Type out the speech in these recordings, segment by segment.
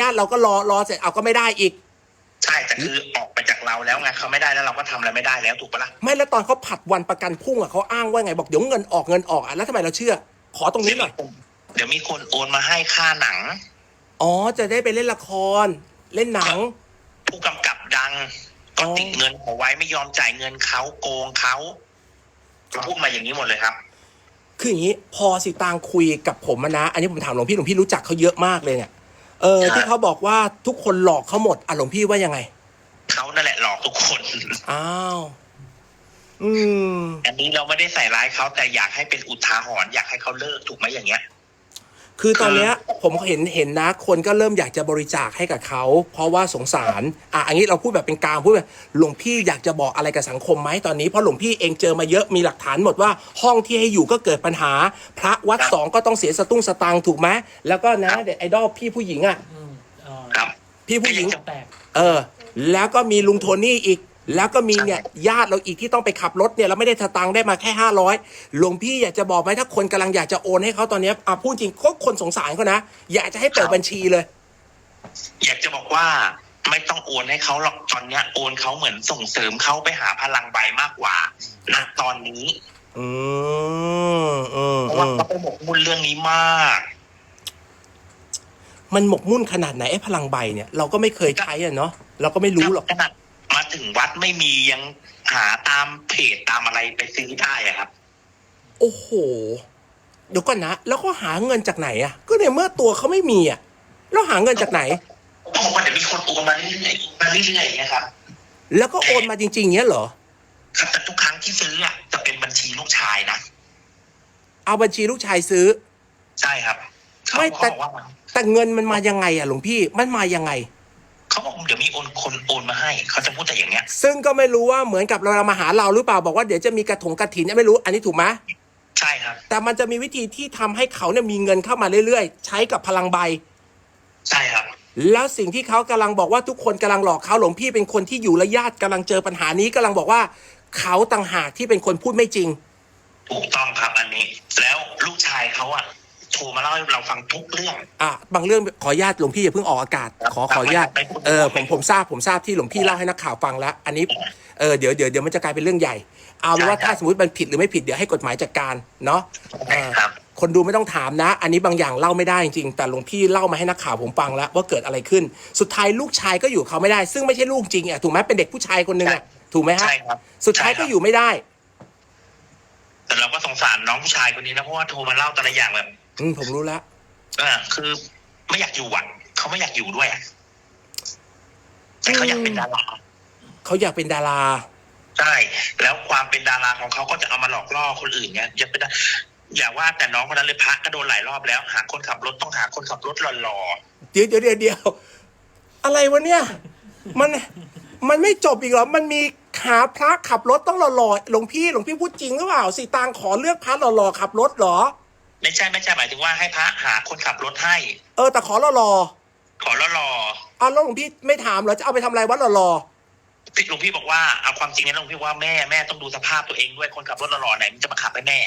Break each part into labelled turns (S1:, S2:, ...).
S1: ญาติเราก็รอรอเสร็จเอาก็ไม่ได้อีก
S2: ใช่แต่คือออกไปจากเราแล้วไงเขาไม่ได้แล้วเราก็ทำอะไรไม่ได้แล้วถูกปะล่ะ
S1: ไม่แล้วตอนเขาผัดวันประกันพรุ่งอะเขาอ้างว่าไงบอกเดี๋ยวเงินออกเงินออกอะแล้วทำไมเราเชื่อ ขอตรงนี้หน่อย
S2: เดี๋ยวมีคนโอนมาให้ค่าหนัง
S1: อ๋อจะได้ไปเล่นละคร เล่นหนัง
S2: ผู้กำกับดัง ก็
S1: อ๋อ
S2: ติดเงินเขาไว้ไม่ยอมจ่ายเงินเขาโกงเขาพูดมาอย่างนี้หมดเลยครับ
S1: คืออย่างนี้พอสิตางคุยกับผมอะนะ อันนี้ผมถามหลวงพี่หลวงพี่รู้จักเขาเยอะมากเลยเนี่ย เออ
S2: ครับ
S1: ที่เขาบอกว่าทุกคนหลอกเขาหมดอะหลวงพี่ว่ายังไง
S2: เขานั่นแหละหลอกทุกคน
S1: อ้าวอืม
S2: อันนี้เราไม่ได้ใส่ร้ายเขาแต่อยากให้เป็นอุทาหรณ์อยากให้เขาเลิกถูกไหมอย่างเงี้ย
S1: คือตอนเนี้ยผมเห็นเห็นนะคนก็เริ่มอยากจะบริจาคให้กับเขา เพราะว่าสงสารอะอันนี้เราพูดแบบเป็นกลางพูดแบบหลวงพี่อยากจะบอกอะไรกับสังคมไหมตอนนี้เพราะหลวงพี่เองเจอมาเยอะมีหลักฐานหมดว่าห้องที่ให้อยู่ก็เกิดปัญหา พระวัด
S2: ครับ
S1: สองก็ต้องเสียสตุ้งสตางค์ถูกไหมแล้วก็นะครับเด็ดไอดอลพี่ผู้หญิงอะ
S3: อืมอ๋อ
S2: ครับ
S1: พี่ผู้หญิง
S3: จะแตก
S1: เออ แล้วก็มีลุงโทนี่อีก แล้วก็มีเนี่ยญาติเราอีกที่ต้องไปขับรถเนี่ยเราไม่ได้สตังค์ได้มาแค่ห้าร้อยหลวงพี่อยากจะบอกไหมถ้าคนกำลังอยากจะโอนให้เขาตอนเนี้ยอะพูดจริงก็คนสงสารเขานะ อยากจะให้เปิดบัญชีเลย
S2: อยากจะบอกว่าไม่ต้องโอนให้เขาหรอกตอนเนี้ยโอนเขาเหมือนส่งเสริมเขาไปหาพลังใบมากกว่าณตอนนี้
S1: อืมอืม
S2: เพราะ
S1: อื
S2: ว่ามเขาไปหมกมุ่นเรื่องนี้มาก
S1: มันหมกมุ่นขนาดไหนไอ้พลังใบเนี่ย เราก็ไม่เคยใช้อะเนาะเราก็ไม่รู้หรอก
S2: ขนาดมา ถึงวัดไม่มียังหาตามเพจตามอะไรไปซื้อได้อะครับ
S1: โอ้โห เดี๋ยวก่อนนะ แล้วก็หาเงินจากไหนอะ ก็ในเมื่อตัวเขาไม่มีอะ แล้วหาเงินจากไหน
S2: เขาบอกว่าเดี๋ยวมีคนโอนมาเรื่อยๆมาเรื่อยๆนะครับ
S1: แล้วก็โอนมาจริง ๆเงี้ยเหรอ
S2: ครับแต่ทุกครั้งที่ซื้ออะจะเป็นบัญชีลูกชายนะ
S1: เอาบัญชีลูกชายซื้อ
S2: ใช่ครับเขา
S1: ไม่แต่
S2: บอกว่า
S1: แต่เงินมันมายังไงอะหลวงพี่ มันมายังไง
S2: เขาบอกเดี๋ยวมีโอนคนโอนมาให้เขาจะพูดแต่อย่างเงี้ย
S1: ซึ่งก็ไม่รู้ว่าเหมือนกับเรามาหาเราหรือเปล่าบอกว่าเดี๋ยวจะมีกระถงกระถินเนี่ยไม่รู้อันนี้ถูกไหม
S2: ใช่ครับ
S1: แต่มันจะมีวิธีที่ทำให้เขาเนี่ยมีเงินเข้ามาเรื่อยๆ ใช้กับพลังใบ
S2: ใช่ครับ
S1: แล้วสิ่งที่เขากำลังบอกว่าทุกคนกำลังหลอกเขาหลวงพี่เป็นคนที่อยู่และญาติกำลังเจอปัญหานี้กำลังบอกว่าเขาต่างหากที่เป็นคนพูดไม่จริง
S2: ถูกต้องครับอันนี้ แล้วลูกชายเขาอะ โทรมาเล่าให้เราฟังทุกเรื่อง
S1: อะบางเรื่องขออนุญาตหลวงพี่อย่าเพิ่งออกอากาศ ขอขออนุญาต
S2: ไม่พูด
S1: เออผมผมทราบผมทราบที่หลวงพี่เล่าให้นักข่าวฟังแล้ว อันนี้เออเดี๋ยวเดี๋ยวเดี๋ยวมันจะกลายเป็นเรื่องใหญ่ เอาเป็นว่าถ้าสมมติมันผิดหรือไม่ผิดเดี๋ยวให้กฎหมายจัดการเนาะเออ
S2: ครับ
S1: คนดูไม่ต้องถามนะ อันนี้บางอย่างเล่าไม่ได้จริงๆแต่หลวงพี่เล่ามาให้นักข่าวผมฟังแล้วว่าเกิดอะไรขึ้น สุดท้ายลูกชายก็อยู่กับเขาไม่ได้ ซึ่งไม่ใช่ลูกจริงอะถูกไหมเป็นเด็กผู้ชายคนหนึ่งอะถูกไหมฮะ
S2: ใช่ครับ
S1: สุดท้ายก็อยู่ไม่ได้
S2: แต่เราก็สงสารน้องผู้ชายคนนี้นะเพราะว่าโทรมาเล่าแต่ละอย่างแบบ
S1: อืมผมรู้แล้ว
S2: เออคือไม่อยากอยู่อะเขาไม่อยากอยู่ด้วยอะแต่เขาอยากเป็นดารา
S1: เขาอยากเป็นดารา
S2: ใช่แล้วความเป็นดาราของเขาก็จะเอามาหลอกล่อคนอื่นไงอย่าเป็นดาอย่าว่าแต่น้องคนนั้นเลยพระก็โดนหลายรอบแล้ว หาคนขับรถต้องหาคนขับรถหล่อ
S1: เดี๋ยวเดี๋ยวเดี๋ยวเดี๋ยวอะไรวะเนี่ย มันมันไม่จบอีกเหรอ มันมีหาพระขับรถต้องหล่อๆหลวงพี่หลวงพี่พูดจริงหรือเปล่าสีตางขอเลือกพระหล่อๆขับรถเหรอ
S2: ๆ ไม่ใช่ไม่ใช่หมายถึงว่าให้พระหาคนขับรถให้
S1: เออแต่ขอหล่อ
S2: ขอหล่อ
S1: ๆเอาแล้วหลวงพี่ไม่ถามเหรอจะเอาไปทำอะไรวะหล่อ
S2: ๆที่หลวงพี่บอกว่าเอาความจริงนะหลวงพี่ว่าแม่แม่ต้องดูสภาพตัวเองด้วยคนขับรถหล่อๆไหนมันจะมาขับให้แม่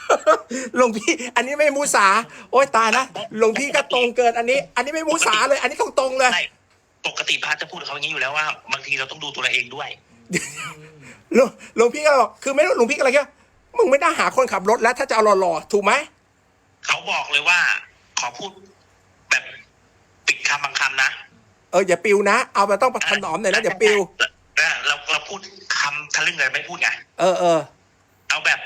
S1: ๆหลวงพี่ อันนี้ไม่มูสา โอ๊ยตายละหลวงพี่ก็ตรงเกินอันนี้ อันนี้ไม่มูสาเลย อันนี้ตรงๆเลย
S2: ใช่ปกติพระจะพูดกับเขาอย่างนี้อยู่แล้วว่า บางทีเราต้องดูตัวเราเองด้วย
S1: หลวงหลวงพี่ก็บอกคือไม่รู้หลวงพี่ก็อะไรแค่ มึงไม่ได้หาคนขับรถแล้วถ้าจะเอาหล่อๆถูกไหม
S2: เขาบอกเลยว่า ขอพูดแบบปิดคำบางคำนะ
S1: เอออย่าปิวนะเอามาต้องถนอมหน่อยนะอย่าปิว
S2: เออเราเราพูดคำทะลึ่งเลยไม่พูดไง
S1: เออเออ
S2: เอาแบบ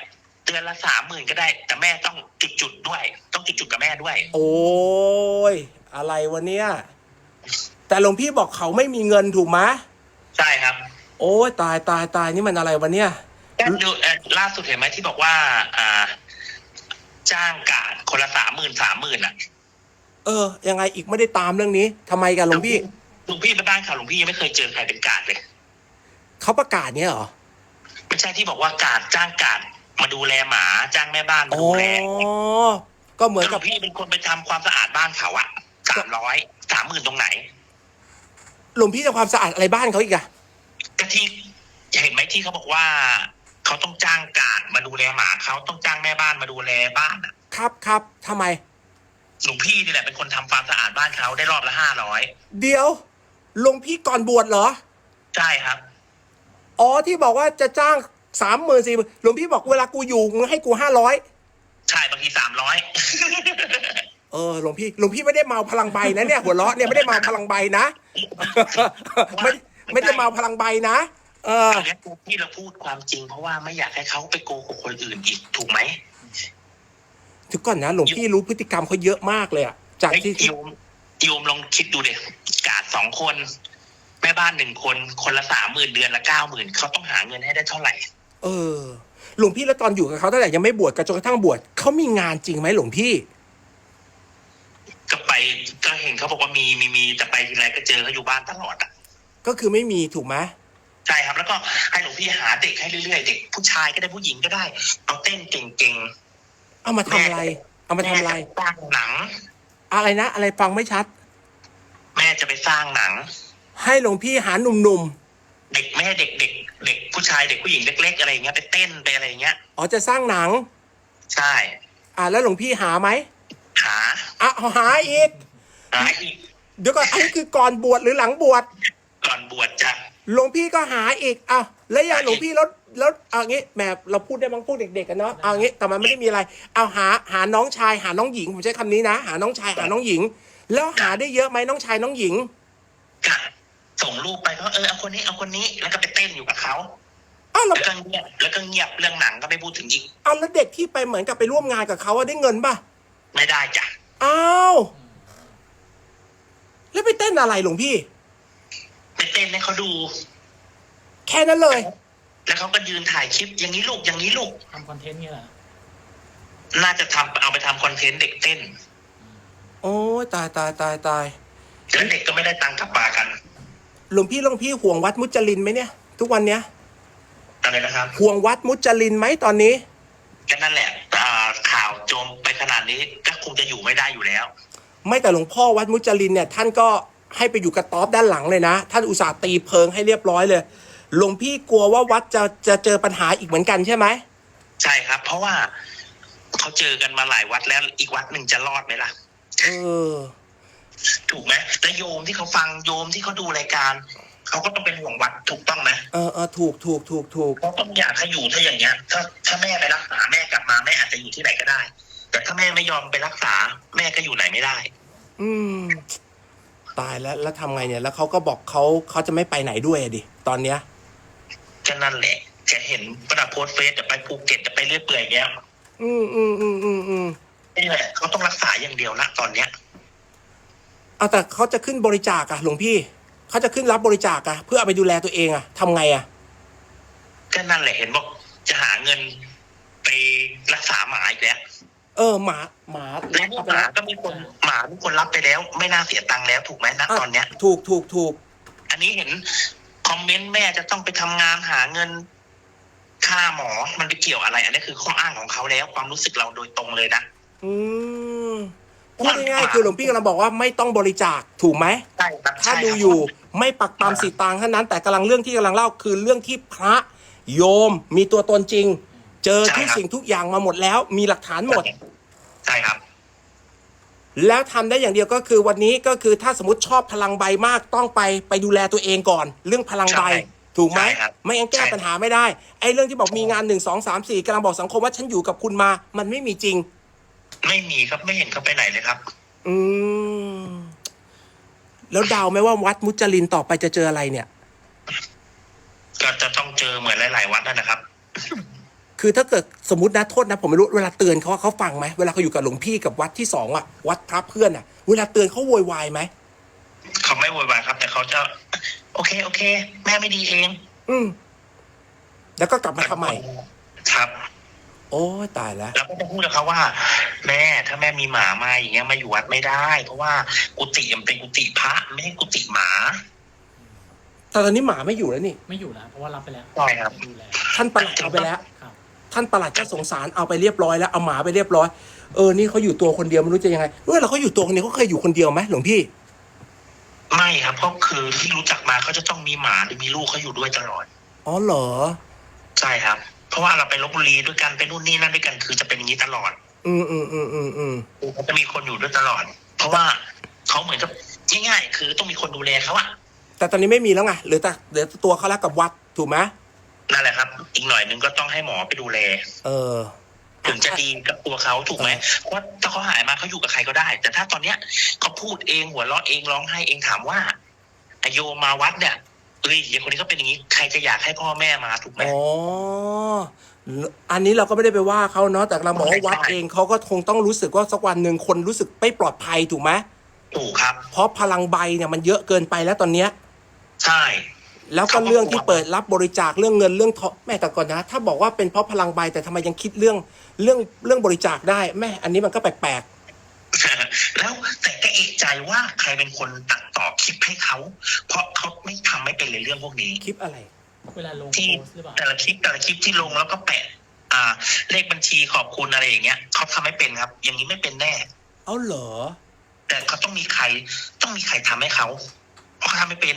S2: เดือนละสามหมื่นก็ได้ แต่แม่ต้องจุดจุดๆด้วย ต้องจุดจุดๆกับแม่ด้วย
S1: โอ้ยอะไรวะเนี่ย แต่หลวงพี่บอกเขาไม่มีเงินถูกไหม
S2: ใช่ครับ
S1: โอ้ยตายตายตายนี่มันอะไรวะเนี่ย
S2: แค่ดูเอ่อล่าสุดเห็นไหมที่บอกว่า อ่า จ้างกาดคนละสามหมื่นสามหมื่นอะ
S1: เออ ยังไงอีกไม่ได้ตามเรื่องนี้ทำไมกันหลวงพี่
S2: หลวงพี่ไปบ้านข่าวหลวงพี่ยังไม่เคยเจอใครเป็นกาดเลย
S1: เขาประกาศเนี่ยเหรอ
S2: ไม่ใช่ที่บอกว่ากาดจ้างกาดมาดูแลหมา จ้างแม่บ้านมา
S1: อ๋อ
S2: ดูแล
S1: ก็เหมือน
S2: หล
S1: กั
S2: ว
S1: บ
S2: งพี่เป็นคนไปทำความสะอาดบ้านเขาอะสามร้อยสามหมื่นตรงไหน
S1: หลวงพี่ทำความสะอาดอะไรบ้านเขาอีกอะ
S2: ก็ที่เห็นไหมที่เขาบอกว่า เขาต้องจ้างกาดมาดูแลหมาเขาต้องจ้างแม่บ้านมาดูแลบ้านอะ
S1: ครับครับทำไม
S2: หลวงพี่นี่แหละเป็นคนทำความสะอาดบ้านเขาได้รอบละห้าร้อย
S1: เดี๋ยวหลวงพี่ก่อนบวชเหรอ
S2: ใช่ครับ
S1: อ๋อที่บอกว่าจะจ้างสามหมื่นสี่หลวงพี่บอกเวลากูอยู่มึงให้กูห้าร้อย
S2: ใช่บางทีสามร้อย
S1: เออหลวงพี่หลวงพี่ไม่ได้เมาพลังใบนะเนี่ยหัวเราะเนี่ยไม่ได้เมาพลังใบนะ ไม่ไม่ได้เมาพลังใบนะ เออ
S2: อันนี้ที่เราพูดความจริง เพราะว่าไม่อยากให้เขาไปโกหกคนอื่นอีกถูกไหม
S1: ถึงก่อนนะหลวงพี่รู้พฤติกรรมเขาเยอะมากเลยอะจาก
S2: ไอ้
S1: ที่
S2: โยมโยมลองคิดดูเด็กกาดสองคน แม่บ้านหนึ่งคน คนละสามหมื่นเดือนละเก้าหมื่นเขาต้องหาเงินให้ได้เท่าไหร่
S1: เออหลวงพี่แล้วตอนอยู่กับเขาตั้งแต่ยังไม่บวชกันจนกระทั่งบวชเขามีงานจริงไหมหลวงพี่
S2: ก็ไปก็เห็นเขาบอกว่ามีมีมีแต่ไปทีไรก็เจอเขาอยู่บ้านตลอดอะ
S1: ก็คือไม่มีถูกไหม
S2: ใช่ครับ แล้วก็ให้หลวงพี่หาเด็กให้เรื่อยๆเด็กผู้ชายก็ได้ผู้หญิงก็ได้เอาเต้นเก่ง
S1: เอามา
S2: ๆ
S1: ทำอะไร เอามาทำอะไร
S2: แม่จสร้างหนัง
S1: อะไรนะ อะไรฟังไม่ชัด
S2: แม่จะไปสร้างหนัง
S1: ให้หลวงพี่หาหนุ่ม
S2: เด็กไม่ให้เด็กเด็กเด็กผู้ชายเด็กผู้หญิงเล็ก ๆ อะไรอย่างเงี้ยไปเต้นไปอะไรอย่างเงี้ย
S1: ๆอ๋อจะสร้างหนัง
S2: ใช่
S1: อ่าแล้วหลวงพี่หาไหม
S2: หา
S1: อะหาอีก
S2: หาอีก
S1: เดี๋ยวก่อนอันนี้คือก่อนบวชหรือหลังบวช
S2: ก่อนบวชจะ
S1: หลวงพี่ก็หาอีกอ้าวแล้วอย่างหลวงพี่แล้วแล้วเอางี้แหมเราพูดได้บางพวกเด็กๆกันเนาะเอางี้แต่มันไม่ได้มีอะไร เอาหาหาน้องชายหาน้องหญิงผมใช้คำนี้นะ หาน้องชายหาน้องหญิง แล้วหาได้เยอะไหมน้องชายน้องหญิง
S2: กะส่งรูปไปก็เออเอาคนนี้เอาคนนี้แล้วก็ไปเต้นอยู่กับเขา
S1: อ้าวแล้ว
S2: แล้วก็เงียบแล้วก็เงียบเรื่องหนังก็ไม่พูดถึงอีก
S1: เอาแล้วเด็กที่ไปเหมือนกับไปร่วมงานกับเขาอะได้เงินป่ะ
S2: ไม่ได้จ้ะ
S1: อ้าวแล้วไปเต้นอะไรหลวงพี่
S2: ไปเต้นให้เขาดู
S1: แค่นั้นเลย
S2: แล้วเขาก็ยืนถ่ายคลิปอย่างนี้ลูกอย่างนี้ลูก
S3: ทำคอนเทนต์เนี่ยเหรอ
S2: น่าจะทำเอาไปทำคอนเทนต์เด็กเต้น
S1: โอ้ยตายตายตายตาย
S2: แล้วเด็กก็ไม่ได้ตังค์กลับมากัน
S1: หลวงพี่หลวงพี่ห่วงวัดมุจลินไหมเนี่ย ทุกวันเนี้ย
S2: อะไรนะครับ
S1: ห่วงวัดมุจลินไหมตอนนี้
S2: ก็นั่นแหละอ่าข่าวโจมไปขนาดนี้ก็คงจะอยู่ไม่ได้อยู่แล้ว
S1: ไม่แต่หลวงพ่อวัดมุจลินเนี่ย ท่านก็ ให้ไปอยู่กระต๊อบด้านหลังเลยนะ ท่านอุตส่าห์ตีเพิงให้เรียบร้อยเลย หลวงพี่กลัวว่าวัดจะจะเจอปัญหาอีกเหมือนกันใช่ไหม
S2: ใช่ครับ เพราะว่าเขาเจอกันมาหลายวัดแล้วอีกวัดหนึ่งจะรอดไหมล่ะ
S1: เออ
S2: ถูกไหมแล้วโยมที่เขาฟังโยมที่เขาดูรายการเขาก็ต้องเป็นห่วงวัดถูกต้องไหม
S1: เออเออถูกถูกถูกถูก
S2: เขาต้องอยากให้อยู่ถ้าอย่างเงี้ย ถ้าถ้าแม่ไปรักษาแม่กลับมาแม่อาจจะอยู่ที่ไหนก็ได้ แต่ถ้าแม่ไม่ยอมไปรักษา แม่ก็อยู่ไหนไม่ได้
S1: อืม ตายแล้วแล้วทำไงเนี่ย แล้วเขาก็บอกเขาเขาจะไม่ไปไหนด้วยอะดิตอนเนี้ย
S2: ก็นั่นแหละ จะเห็นประดับโพสต์เฟซจะไปภูเก็ตจะไปเรื่อยเปื่อยอย่างเงี้ย
S1: อืมอืมอืมอืมอืม
S2: นี่แหละเขาต้องรักษาอย่างเดียวนะตอนเนี้ย
S1: เอาแต่เขาจะขึ้นบริจาคอะหลวงพี่เขาจะขึ้นรับบริจาคอะเพื่อเอาไปดูแลตัวเองอะทำไงอะ
S2: ก็นั่นแหละเห็นบอกจะหาเงินไปรักษาหมาอีกแล้ว
S1: เออหมาหมา
S2: แล้ว
S1: เอาไป
S2: หมา
S1: แล้ว
S2: ก็มีคนหมามีคนรับไปแล้ว ไม่น่าเสียตังค์แล้วถูกไหมณตอนเนี้ย
S1: ถูกถูกถูก
S2: อันนี้เห็นคอมเมนต์แม่จะต้องไปทำงานหาเงิน ค่าหมอมันไปเกี่ยวอะไร อันนี้คือข้ออ้างของเขาแล้ว ความรู้สึกเราโดยตรงเลยนะ
S1: อืมพูดง่ายๆคือหลวงพี่กำลังบอกว่าไม่ต้องบริจาคถูกไหม
S2: ใช่ครับ
S1: ถ้า
S2: ใช่ครับ
S1: ดูอยู่ไม่ปักปามสีตางค์เท่านั้น แต่กำลังเรื่องที่กำลังเล่าคือเรื่องที่พระโยมมีตัวตนจริง เจอทุกสิ่งทุกอย่างมาหมดแล้ว มีหลักฐานหมด
S2: ใช่ครับ
S1: แล้วทำได้อย่างเดียวก็คือวันนี้ก็คือถ้าสมมติชอบพลังใบมากต้องไปไปดูแลตัวเองก่อน เรื่องพลังใบ
S2: ใช่
S1: ถูกไหม
S2: ใช่ครับ
S1: ไม่งั้นแก้
S2: ใช่
S1: ปัญหาไม่ได้ไอ้เรื่องที่บอกมีงานหนึ่งสองสามสี่กำลังบอกสังคมว่าฉันอยู่กับคุณมา มันไม่มีจริง
S2: ไม่มีครับไม่เห็นเขาไปไหนเลยครับ
S1: อืมแล้วเดาวไหมว่าวัดมุจลินต่อไปจะเจออะไรเนี่ย
S2: ก็จะต้องเจอเหมือนหลาย ๆ วัดนั่นนะครับ
S1: คือถ้าเกิดสมมตินะโทษนะผมไม่รู้เวลาเตือนเขาว่าเขาฟังไหมเวลาเขาอยู่กับหลวงพี่กับวัดที่สองอะวัดพระเพื่อนอะ เวลาเตือนเขาโวยวายไหม
S2: เขาไม่โวยวายครับ แต่เขาจะโอเคโอเค แม่ไม่ดีเอง
S1: อืมแล้วก็กลับมาทำใหม่
S2: ครับ
S1: โอ้ยตายแล้ว
S2: แล้วก็จะพูดกับเขาว่า แม่ถ้าแม่มีหมามาอย่างเงี้ยมาอยู่วัดไม่ได้ เพราะว่ากุฏิมันเป็นกุฏิพระไม่ใช่กุฏิหมา
S1: แต่ตอนนี้หมาไม่อยู่แล้วนี่
S3: ไม่อยู่แล้วเพราะว่ารับไปแล้ว
S2: ใช่ครับ
S3: ดูแล
S1: ท่านประหลัดเอาไปแล้ว
S3: ครับ
S1: ท่านประหลัดก็สงสารเอาไปเรียบร้อยแล้วเอาหมาไปเรียบร้อย เออนี่เขาอยู่ตัวคนเดียวไม่รู้จะยังไงเวลาเขาอยู่ตัวคนเดียวเขาเคยอยู่คนเดียวไหมหลวงพี่
S2: ไม่ครับก็คือที่รู้จักมาเขาจะต้องมีหมาหรือมีลูกเขาอยู่ด้วยตลอด
S1: อ๋อเหรอ
S2: ใช่ครับ เพราะว่าเราไปลบบุรีด้วยกันไปนู่นนี่นั่นด้วยกันคือจะเป็นอย่างนี้ตลอด
S1: ออืมอืมอืมอืมอืม
S2: เขาจะมีคนอยู่ด้วยตลอด เพราะว่าเขาเหมือนกับง่ายๆคือต้องมีคนดูแลเขาอะ
S1: แต่ตอนนี้ไม่มีแล้วไงเหลือแต่เหลือแต่ตัวเขาแล้วกับวัดถูกไหม
S2: นั่นแหละครับ อีกหน่อยนึงก็ต้องให้หมอไปดูแล
S1: เออ
S2: ถึงจะดีกับตัวเขาถูกไหมเพราะว่าถ้าเขาหายมาเขาอยู่กับใครก็ได้ แต่ถ้าตอนเนี้ยเขาพูดเองหัวเราะเองร้องไห้เองถามว่าอโยมมาวัดเนี่ยเอ้ยอย่างคนนี้ก็เป็นอย่างนี้ใครจะอยากให้พ่อแม่มาถูกไหม
S1: อ๋ออันนี้เราก็ไม่ได้ไปว่าเขาเนาะแต่เราบอกว่าวัดเองเขาก็คงต้องรู้สึกว่าสักวันหนึ่งคนรู้สึกไม่ปลอดภัยถูกไหม
S2: ถูกครับ
S1: เพราะพลังใบเนี่ยมันเยอะเกินไปแล้วตอนเนี้ย
S2: ใช่
S1: แล้วก็เรื่องที่เปิดรับบริจาคเรื่องเงินเรื่องทองแม่แต่ก่อนนะ ถ้าบอกว่าเป็นเพราะพลังใบแต่ทำไมยังคิดเรื่องเรื่องเรื่องบริจาคได้แม่อันนี้มันก็แปลก
S2: แล้วแต่ก็เอกใจว่าใครเป็นคนตัดต่อคลิปให้เขา เพราะเขาไม่ทำไม่เป็นเลยเรื่องพวกนี้
S1: ๆคลิปอะไร
S3: เวลาลง
S2: ที่
S3: โพสต์หรือเปล่า
S2: แต่ละคลิปแต่ละคลิปที่ลงแล้วก็แปะอ่า เลขบัญชีขอบคุณอะไรอย่างเงี้ยเขาทำไม่เป็นครับ อย่างนี้ไม่เป็นแน่
S1: เอาเหรอ
S2: แต่เขาต้องมีใครต้องมีใครทำให้เขาเพราะเขาทำไม่เป็น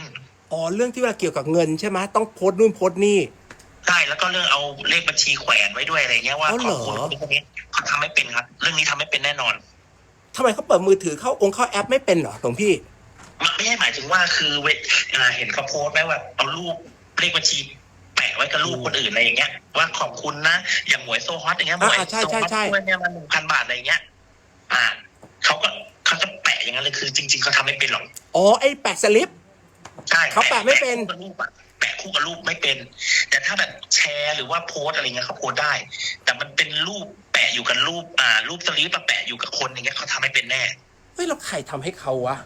S1: อ๋อเรื่องที่เวลาเกี่ยวกับเงินใช่ไหมต้องโพสต์นู่นโพสต์นี่
S2: ใช่แล้วก็เรื่องเอาเลขบัญชีแขวนไว้ด้วยอะไรเงี้ยว่า
S1: อ๋อ
S2: ข
S1: เหร
S2: อ
S1: อ
S2: บคุณคนนี้คนนี้เขาทำไม่เป็นครับ เรื่องนี้ทำไม่เป็นแน่นอน
S1: ทำไมเขาเปิดมือถือเข้าองค์เข้าแอปไม่เป็นเหรอหลวงพี่
S2: มันไม่ใช่หมายถึงว่าคือเวอ่าเห็นเขาโพสต์ไหมว่าเอารูปเลขบัญชี แปะไว้กับรูปคนอื่นอะไรอย่างเงี้ยว่าขอบคุณนะอย่างหมวยโซฮอตอย่างเงี้ยหมวย
S1: อ่าใช่
S2: โซ
S1: ใช่
S2: ฮอต
S1: ใช่
S2: ช่วยเนี่ยมาหนึ่งพันบาทอะไรอย่างเงี้ย อ่าเขาก็เขาจะแปะอย่างนั้นเลยคือ จริง ๆเขาทำไม่เป็นหรอก
S1: อ๋อไอ้แปะสลิป
S2: ใช่
S1: เขาแปะไม่เป็น
S2: คู่กับรูปอะแปะคู่กับรูปไม่เป็น แต่ถ้าแบบแชร์หรือว่าโพสต์อะไรเงี้ยเขาโพสต์ได้ แต่มันเป็นรูปแปะอยู่กับรูปอ่า รูปสลิปมาแปะอยู่กับคนอย่างเงี้ยเขาทำไม่เป็นแน่
S1: เฮ้ยเราใครทำให้เขาวะ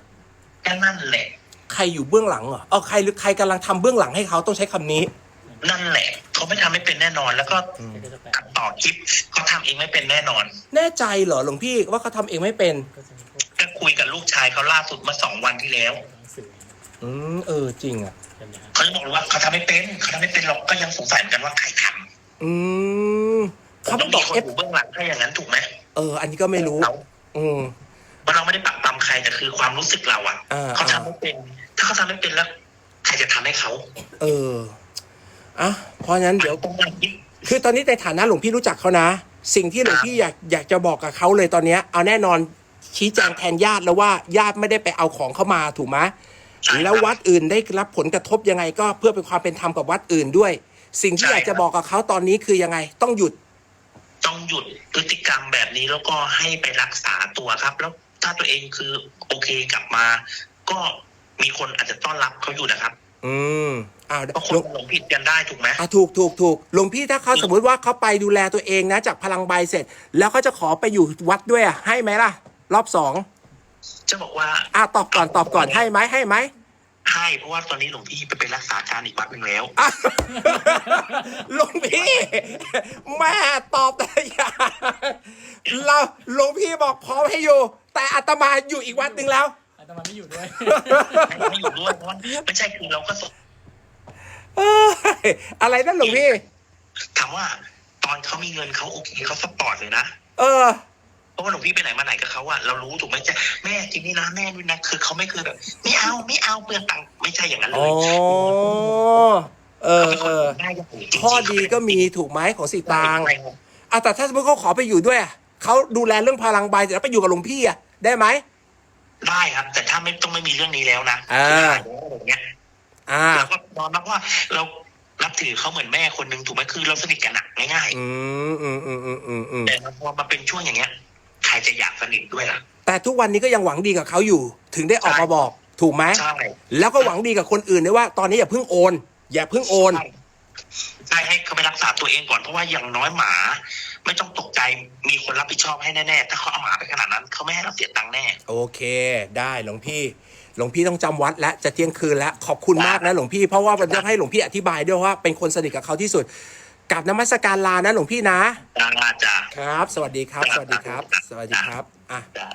S2: แค่นั่นแหละ
S1: ใครอยู่เบื้องหลังเหรอเอาใครหรือใครกำลังทำเบื้องหลังให้เขาต้องใช้คำนี้
S2: นั่นแหละเขาไม่ทำไม่เป็นแน่นอน แล้วก็
S1: อืม
S3: ก็จะแปล
S2: ตัดต่อคลิปเขาทำเองไม่เป็นแน่นอน
S1: แน่ใจเหรอหลวงพี่ว่าเขาทำเองไม่เป็น
S3: ก็จะมีพวก
S2: ก็คุยกับลูกชายเขาล่าสุดเมื่อสองวันที่แล้ว
S3: หนังสื อ
S1: อืมเออจริงอะ
S3: กันนะฮะ
S2: เขาจะบอกเลยว่าเขาทำไม่เป็นเขาทำไม่เป็นหรอกก็ยังสงสัยเหมือนกันว่าใครท
S1: อืมำเขา
S2: ต้
S1: ไม่
S2: อง
S1: บ
S2: มี
S1: อก
S2: คน
S1: เอฟ
S2: อยู่เบื้องหลังถ้าอย่างนั้นถูกไหม
S1: เออ อันนี้ก็ไม่รู้
S2: เขา
S1: อืม
S2: ว่าเราไม่ได้ปักปำใครแต่คือความรู้สึกเราอะ
S1: อ่า
S2: เขาทำไม่เป็น ถ้าเขาทำไม่เป็นแล้วใครจะทำให้เขา
S1: เอออะเพราะฉะนั้นเดี๋ยว
S2: ต้องมาคิด
S1: คือตอนนี้ในฐานะหลวงพี่รู้จักเขานะ สิ่งที่หลวงพี่อยากอยากจะบอกกับเขาเลยตอนเนี้ยเอาแน่นอนชี้แจงแทนญาติแล้วว่าญาติไม่ได้ไปเอาของเข้ามาถูกไหม
S2: ใช่ครับ
S1: แล้ววัดอื่นได้รับผลกระทบยังไงก็เพื่อเป็นความเป็นธรรมกับวัดอื่นด้วย สิ่งที่
S2: ใช่
S1: อยากจะ
S2: ครับ
S1: บอกกับเขาตอนนี้คือยังไงต้องหยุด
S2: ต้องหยุดพฤติกรรมแบบนี้แล้วก็ให้ไปรักษาตัวครับ แล้วถ้าตัวเองคือโอเคกลับมา ก็มีคนอาจจะต้อนรับเขาอยู่นะครับ
S1: อืมอ้าว
S2: เพราะค
S1: หล
S2: น
S1: วง
S2: หลงผิดกันได้ถูกไหม
S1: อะถูกถูกถูกหลวงพี่ถ้าเขาสมมุติว่าเขาไปดูแลตัวเองนะ จากพลังใบเสร็จ แล้วเขาจะขอไปอยู่วัดด้วยอะให้ไหมล่ะ รอบสอง
S2: จะบอกว่า
S1: อะตอบก่อนตอบก่อนให้ไหมให้ไหม
S2: ให้เพราะว่าตอนนี้หลวงพี่ไปเป็นรักษาการอีกวัดหนึ่งแล้ว
S1: อะหลวงพี่แม่ตอบแต่อย่างเราหลวงพี่บอกพร้อมให้อยู่ แต่อาตมาอยู่อีกวัดหนึ่งแล้ว
S3: อาตมาไม่อยู่ด้วย
S2: ให้ไม่อยู่ด้วยเพราะว่าไม่ใช่คือเราก็สง
S1: เอ้ยอะไรนั่นหลวงพี่
S2: ถามว่า ตอนเขามีเงินเขาโอเคเขาสปอร์ตเลยนะ
S1: เออ
S2: เพราะว่าหลวงพี่ไปไหนมาไหนกับเขาอะเรารู้ถูกไหมจะแม่กินนี่นะแม่นู่นนะคือเขาไม่เคยแบบไม่เอาไม่เอาเปลืองตังค์ไม่ใช่อย่างนั้นเล
S1: อ๋อยเออ
S2: เขาเป็นค
S1: เอนอ
S2: ได้อย่างจริงๆ
S1: ข้อดีก็มีถูกไหมของสีตาง
S2: ใช่ครับ
S1: อะแต่ถ้าสมมติเขาขอไปอยู่ด้วยอะเขาดูแลเรื่องพลังใบเสร็จแล้วไปอยู่กับหลวงพี่อะได้ไหม
S2: ได้ครับ แต่ถ้าไม่ต้องไม่มีเรื่องนี้แล้วนะ
S1: อ่า
S2: อะไรอย่างเงี้ย
S1: อ่า
S2: เราก็นอนรับว่าเรานับถือเขาเหมือนแม่คนหนึ่งถูกไหมคือเราสนิทกันอะง่าย
S1: อืมอืมอืมอืมอืมอืม
S2: ๆแต่พอมาเป็นช่วงอย่างเงี้ย ใครจะอยากสนิทด้วยล่ะ
S1: แต่ทุกวันนี้ก็ยังหวังดีกับเขาอยู่ ถึงได้ออกมาบอกถูกไหม
S2: ใช่
S1: แล้วก็หวังดีกับคนอื่นด้วยว่า ตอนนี้อย่าเพิ่งโอน อย่าเพิ่งโอน
S2: ใช่ใช่ให้เขาไปรักษาตัวเองก่อนเพราะว่าอย่างน้อยหมา ไม่ต้องตกใจมีคนรับผิดชอบให้แน่ๆถ้าเขาเอาหมาไปขนาดนั้นเขาไม่ให้เราเสียตังค์แน่
S1: โอเค ได้หลวงพี่หลวงพี่ต้องจำวัดและจะเที่ยงคืนแล้วขอบคุณมากนะหลวงพี่เพราะว่ามันจะให้หลวงพี่อธิบายด้วยว่าเป็นคนสนิทกับเขาที่สุด กับนมัสการลานะหลวงพี่นะ
S2: จ้าจ้า
S1: ครับ สวัสดีครับ สวัสดีครับ สวัสดีครับ อะ
S2: จ้า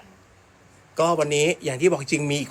S1: ก็วันนี้อย่างที่บอกจริงมีอีกคน